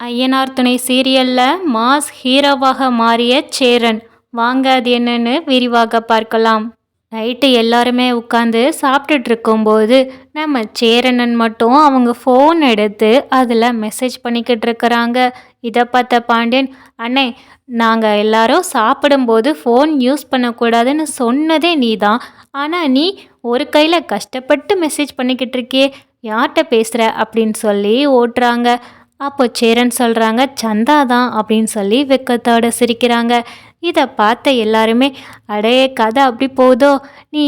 ஐயனார் துணை சீரியலில் மாஸ் ஹீரோவாக மாறிய சேரன். வாங்க அது என்னன்னு விரிவாக பார்க்கலாம். நைட்டு எல்லாருமே உட்காந்து சாப்பிட்டுட்டு இருக்கும்போது நம்ம சேரனன் மட்டும் அவங்க ஃபோன் எடுத்து அதில் மெசேஜ் பண்ணிக்கிட்டு இருக்கிறாங்க. இதை பார்த்த பாண்டியன் அண்ணே நாங்கள் எல்லாரும் சாப்பிடும்போது ஃபோன் யூஸ் பண்ணக்கூடாதுன்னு சொன்னதே நீ தான் ஆனால் நீ ஒரு கையில் கஷ்டப்பட்டு மெசேஜ் பண்ணிக்கிட்டு இருக்கியே. யார்கிட்ட பேசுகிற அப்படின்னு சொல்லி ஓட்டுறாங்க. அப்போ சேரன் சொல்கிறாங்க சந்தா தான் அப்படின்னு சொல்லி வெக்கத்தோட சிரிக்கிறாங்க. இதை பார்த்த எல்லாருமே அடே கதை அப்படி போதோ நீ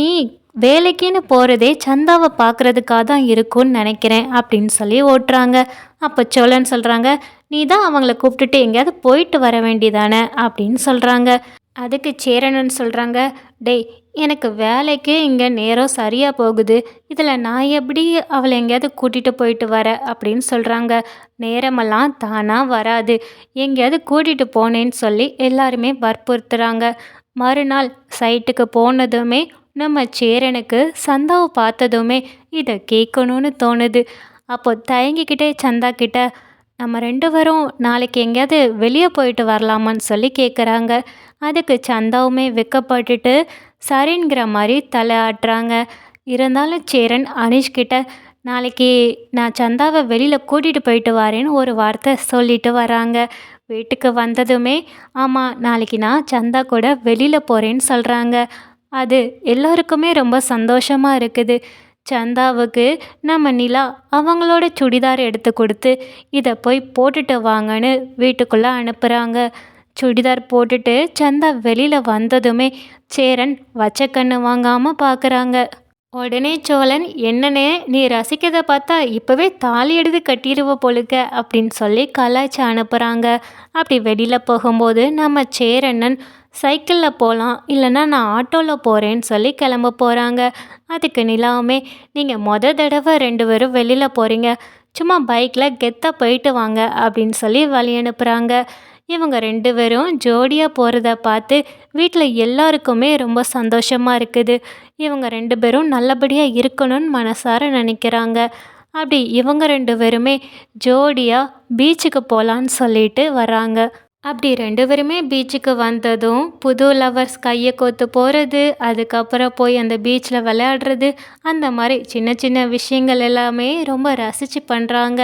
வேலைக்குன்னு போகிறதே சந்தாவை பார்க்குறதுக்காக தான் இருக்கும்னு நினைக்கிறேன் அப்படின்னு சொல்லி ஓட்டுறாங்க. அப்போ சோழன் சொல்கிறாங்க நீ தான் அவங்கள கூப்பிட்டுட்டு எங்கேயாவது போயிட்டு வர வேண்டியதானே? அப்படின்னு சொல்கிறாங்க அதுக்கு சேரணுன்னு சொல்கிறாங்க டேய் எனக்கு வேலைக்கு இங்கே நேரம் சரியாக போகுது. இதில் நான் எப்படி அவளை எங்கேயாவது கூட்டிகிட்டு போயிட்டு வர அப்படின்னு சொல்கிறாங்க நேரமெல்லாம் தானாக வராது. எங்கேயாவது கூட்டிகிட்டு போனேன்னு சொல்லி எல்லாருமே வற்புறுத்துகிறாங்க மறுநாள் சைட்டுக்கு போனதுமே நம்ம சேரனுக்கு சந்தாவை பார்த்ததுமே இதை கேட்கணும்னு தோணுது. அப்போது தயங்கிக்கிட்டே சந்தா கிட்ட நம்ம ரெண்டு பேரும் நாளைக்கு எங்கேயாவது வெளியே போயிட்டு வரலாமான்னு சொல்லி கேட்குறாங்க அதுக்கு சந்தாவுமே வெக்கப்பட்டுட்டு சரிங்கிற மாதிரி தலை ஆட்டுறாங்க இருந்தாலும் சேரன் அனிஷ்கிட்ட நாளைக்கு நான் சந்தாவை வெளியில் கூட்டிகிட்டு போயிட்டு வரேன்னு ஒரு வார்த்தை சொல்லிட்டு வராங்க. வீட்டுக்கு வந்ததுமே ஆமாம் நாளைக்கு நான் சந்தா கூட வெளியில் போகிறேன்னு சொல்கிறாங்க அது எல்லோருக்குமே ரொம்ப சந்தோஷமாக இருக்குது. சந்தாவுக்கு நம்ம நிலா அவங்களோட சுடிதார் எடுத்து கொடுத்து இதை போய் போட்டுட்டு வாங்கன்னு வீட்டுக்குள்ளே அனுப்புகிறாங்க சுடிதார் போட்டுட்டு சந்தா வெளியில் வந்ததுமே சேரன் வச்ச கண்ணு வாங்காமல் பார்க்குறாங்க உடனே சோழன் என்னன்னே நீ ரசிக்கிறத பார்த்தா இப்போவே தாலி எடுத்து கட்டிடுவ பொழுக்க அப்படின்னு சொல்லி கலாய்ச்சி அனுப்புகிறாங்க அப்படி வெளியில் போகும்போது நம்ம சேரண்ணன் சைக்கிளில் போகலாம் இல்லைன்னா நான் ஆட்டோவில் போகிறேன்னு சொல்லி கிளம்ப போகிறாங்க அதுக்கு நிலாவுமே நீங்கள் மொத தடவை ரெண்டு பேரும் வெளியில் போகிறீங்க சும்மா பைக்கில் கெத்தாக போயிட்டு வாங்க அப்படின்னு சொல்லி வழி அனுப்புகிறாங்க இவங்க ரெண்டு பேரும் ஜோடியாக போகிறத பார்த்து வீட்டில் எல்லாருக்குமே ரொம்ப சந்தோஷமாக இருக்குது. இவங்க ரெண்டு பேரும் நல்லபடியாக இருக்கணும்னு மனசார நினைக்கிறாங்க. அப்படி இவங்க ரெண்டு பேருமே ஜோடியாக பீச்சுக்கு போகலான்னு சொல்லிட்டு வராங்க. அப்படி ரெண்டு பேருமே பீச்சுக்கு வந்ததும் புது லவர்ஸ் கையை கோத்து போகிறது அதுக்கப்புறம் போய் அந்த பீச்சில் விளையாடுறது அந்த மாதிரி சின்ன சின்ன விஷயங்கள் எல்லாமே ரொம்ப ரசித்து பண்ணுறாங்க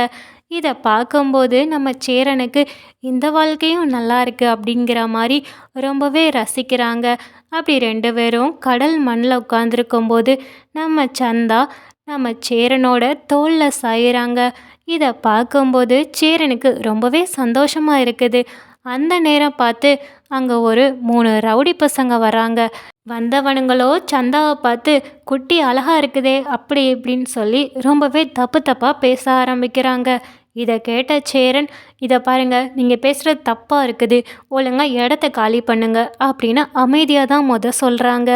இதை பார்க்கும்போது நம்ம சேரனுக்கு இந்த வாழ்க்கையும் நல்லா இருக்குது அப்படிங்கிற மாதிரி ரொம்பவே ரசிக்கிறாங்க. அப்படி ரெண்டு பேரும் கடல் மண்ணில் உட்காந்துருக்கும்போது நம்ம சந்தா நம்ம சேரனோட தோளில் சாயிறாங்க. இதை பார்க்கும்போது சேரனுக்கு ரொம்பவே சந்தோஷமாக இருக்குது. அந்த நேரம் பார்த்து அங்கே ஒரு மூணு ரவுடி பசங்க வராங்க. வந்தவனுங்களோ சந்தாவை பார்த்து குட்டி அழகாக இருக்குதே அப்படி இப்படின்னு சொல்லி ரொம்பவே தப்பு தப்பாக பேச ஆரம்பிக்கிறாங்க. இதை கேட்ட சேரன் இதை பாருங்கள் நீங்கள் பேசுகிறது தப்பாக இருக்குது. ஒழுங்காக இடத்த காலி பண்ணுங்க அப்படின்னு அமைதியாக தான் முத சொல்கிறாங்க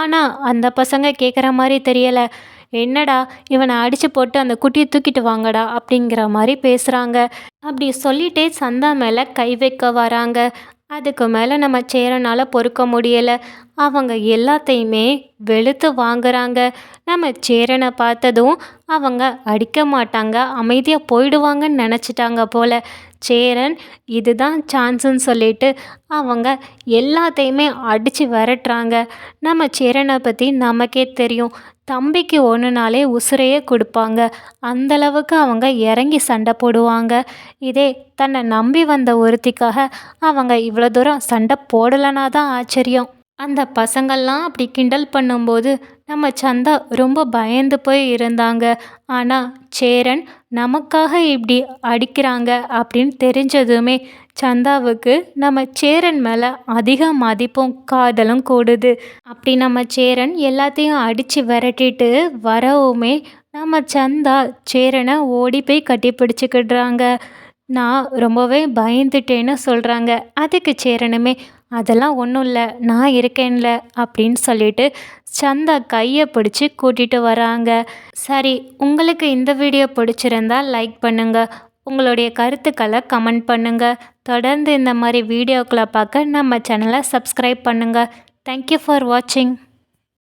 ஆனால் அந்த பசங்க கேட்குற மாதிரி தெரியலை. என்னடா இவனை அடித்து போட்டு அந்த குட்டியை தூக்கிட்டு வாங்கடா அப்படிங்கிற மாதிரி பேசுகிறாங்க அப்படி சொல்லிட்டே சந்தா மேலே கை வைக்க வராங்க. அதுக்கு மேலே நம்ம சேரனால் பொறுக்க முடியலை. அவங்க எல்லாத்தையுமே வெளுத்து வாங்குறாங்க. நம்ம சேரனை பார்த்ததும் அவங்க அடிக்க மாட்டாங்க அமைதியாக போயிடுவாங்கன்னு நினச்சிட்டாங்க போல். சேரன் இதுதான் சான்ஸுன்னு சொல்லிட்டு அவங்க எல்லாத்தையுமே அடித்து விரட்டுறாங்க. நம்ம சேரனை பற்றி நமக்கே தெரியும். தம்பிக்கு ஒன்றுனாலே உசுரையே கொடுப்பாங்க. அந்தளவுக்கு அவங்க இறங்கி சண்டை போடுவாங்க. இதே தன்னை நம்பி வந்த ஒருத்திக்காக அவங்க இவ்வளோ தூரம் சண்டை போடலைனா தான் ஆச்சரியம். அந்த பசங்கள்லாம் அப்படி கிண்டல் பண்ணும்போது நம்ம சந்தா ரொம்ப பயந்து போய் இருந்தாங்க. ஆனால் சேரன் நமக்காக இப்படி அடிக்கிறாங்க அப்படின்னு தெரிஞ்சதுமே சந்தாவுக்கு நம்ம சேரன் மேலே அதிக மதிப்பும் காதலும் கூடுது. அப்படி நம்ம சேரன் எல்லாத்தையும் அடித்து விரட்டிட்டு வரவுமே நம்ம சந்தா சேரனை ஓடி போய் கட்டி பிடிச்சிக்கிடுறாங்க. நான் ரொம்பவே பயந்துட்டேன்னு சொல்கிறாங்க அதுக்கு சேரனுமே அதெல்லாம் ஒன்றும் இல்லை நான் இருக்கேன்ல அப்படின்னு சொல்லிட்டு சந்தா கையை பிடிச்சி கூட்டிகிட்டு வராங்க. சரி உங்களுக்கு இந்த வீடியோ பிடிச்சிருந்தா லைக் பண்ணுங்கள் உங்களுடைய கருத்துக்களை கமெண்ட் பண்ணுங்கள் தொடர்ந்து இந்த மாதிரி வீடியோக்களை பார்க்க நம்ம சேனலை சப்ஸ்கிரைப் பண்ணுங்கள் தேங்க்யூ ஃபார் வாட்சிங்